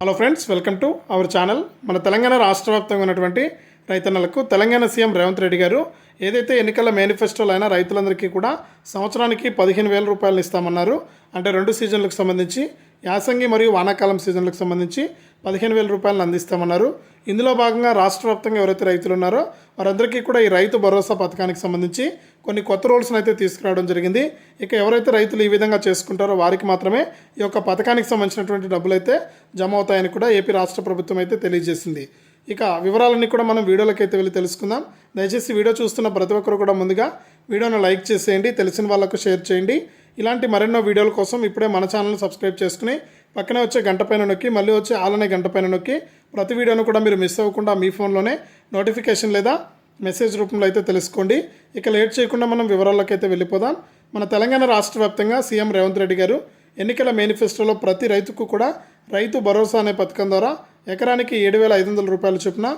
Hello friends welcome to our channel మన తెలంగాణ రాష్ట్ర వ్యాప్తంగా ఉన్నటువంటి రైతన్నలకు తెలంగాణ సీఎం రేవంత్ రెడ్డి గారు ఏదైతే ఎన్నికల మేనిఫెస్టోలో అయినా రైతులందరికీ కూడా సంవత్సరానికి పదిహేను వేల రూపాయలు ఇస్తామన్నారు. అంటే రెండు సీజన్లకు సంబంధించి యాసంగి మరియు వానాకాలం సీజన్లకు సంబంధించి పదిహేను వేల రూపాయలను అందిస్తామన్నారు. ఇందులో భాగంగా రాష్ట్ర వ్యాప్తంగా ఎవరైతే రైతులు ఉన్నారో వారందరికీ కూడా ఈ రైతు భరోసా పథకానికి సంబంధించి కొన్ని కొత్త రూల్స్ని అయితే తీసుకురావడం జరిగింది. ఇక ఎవరైతే రైతులు ఈ విధంగా చేసుకుంటారో వారికి మాత్రమే ఈ యొక్క పథకానికి సంబంధించినటువంటి డబ్బులు అయితే జమ అవుతాయని కూడా ఏపీ రాష్ట్ర ప్రభుత్వం అయితే తెలియజేసింది. ఇక వివరాలన్నీ కూడా మనం వీడియోలోకి అయితే వెళ్ళి తెలుసుకుందాం. దయచేసి వీడియో చూస్తున్న ప్రతి ఒక్కరు కూడా ముందుగా వీడియోను లైక్ చేసేయండి తెలిసిన వాళ్ళకు షేర్ చేయండి. ఇలాంటి మరెన్నో వీడియోల కోసం ఇప్పుడే మన ఛానల్ని సబ్స్క్రైబ్ చేసుకుని పక్కనే వచ్చే గంట పైన నొక్కి మళ్ళీ వచ్చే ఆలనే గంట పైన నొక్కి ప్రతి వీడియోను కూడా మీరు మిస్ అవ్వకుండా మీ ఫోన్లోనే నోటిఫికేషన్ లేదా మెసేజ్ రూపంలో అయితే తెలుసుకోండి. ఇక లేట్ చేయకుండా మనం వివరాల్లోకి అయితే వెళ్ళిపోదాం. మన తెలంగాణ రాష్ట్ర వ్యాప్తంగా సీఎం రేవంత్ రెడ్డి గారు ఎన్నికల మేనిఫెస్టోలో ప్రతి రైతుకు కూడా రైతు భరోసా అనే పథకం ద్వారా ఎకరానికి ఏడు వేల ఐదు వందల రూపాయల చొప్పున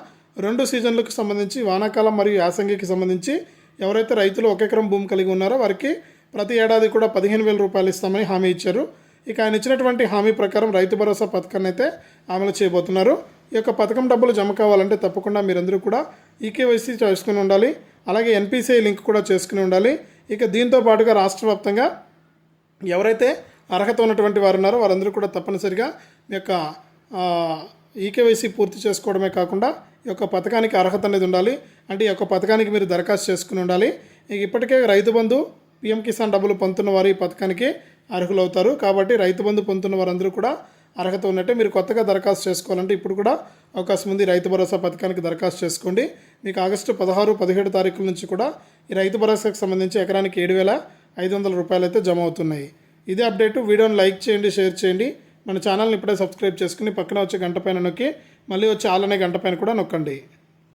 రెండు సీజన్లకు సంబంధించి వానాకాలం మరియు యాసంగికి సంబంధించి ఎవరైతే రైతులు ఒక ఎకరం భూమి కలిగి ఉన్నారో వారికి ప్రతి ఏడాది కూడా పదిహేను వేల రూపాయలు ఇస్తామని హామీ ఇచ్చారు. ఇక ఆయన ఇచ్చినటువంటి హామీ ప్రకారం రైతు భరోసా పథకాన్ని అయితే అమలు చేయబోతున్నారు. ఈ యొక్క పథకం డబ్బులు జమ కావాలంటే తప్పకుండా మీరందరూ కూడా ఈకేవైసీ చేసుకుని ఉండాలి. అలాగే ఎన్పిసిఐ లింక్ కూడా చేసుకుని ఉండాలి. ఇక దీంతో పాటుగా రాష్ట్ర వ్యాప్తంగా ఎవరైతే అర్హత ఉన్నటువంటి వారు ఉన్నారో వారందరూ కూడా తప్పనిసరిగా మీ యొక్క ఈకేవైసీ పూర్తి చేసుకోవడమే కాకుండా ఈ యొక్క పథకానికి అర్హత అనేది ఉండాలి. అంటే ఈ యొక్క పథకానికి మీరు దరఖాస్తు చేసుకుని ఉండాలి. ఇక ఇప్పటికే రైతు బంధు పిఎం కిసాన్ డబ్బులు పొందుతున్న వారు ఈ పథకానికి అర్హులవుతారు. కాబట్టి రైతు బంధు పొందుతున్న వారందరూ కూడా అర్హత ఉన్నట్టే మీరు కొత్తగా దరఖాస్తు చేసుకోవాలంటే ఇప్పుడు కూడా అవకాశం ఉంది. రైతు భరోసా పథకానికి దరఖాస్తు చేసుకోండి. మీకు ఆగస్టు పదహారు పదిహేడు తారీఖుల నుంచి కూడా ఈ రైతు భరోసాకు సంబంధించి ఎకరానికి ఏడు వేల ఐదు వందల రూపాయలు అయితే జమ అవుతున్నాయి. ఇదే అప్డేట్. వీడియోని లైక్ చేయండి షేర్ చేయండి. మన ఛానల్ని ఇప్పుడే సబ్స్క్రైబ్ చేసుకుని పక్కన వచ్చే గంట పైన నొక్కి మళ్ళీ వచ్చే ఆలనే గంట పైన కూడా నొక్కండి.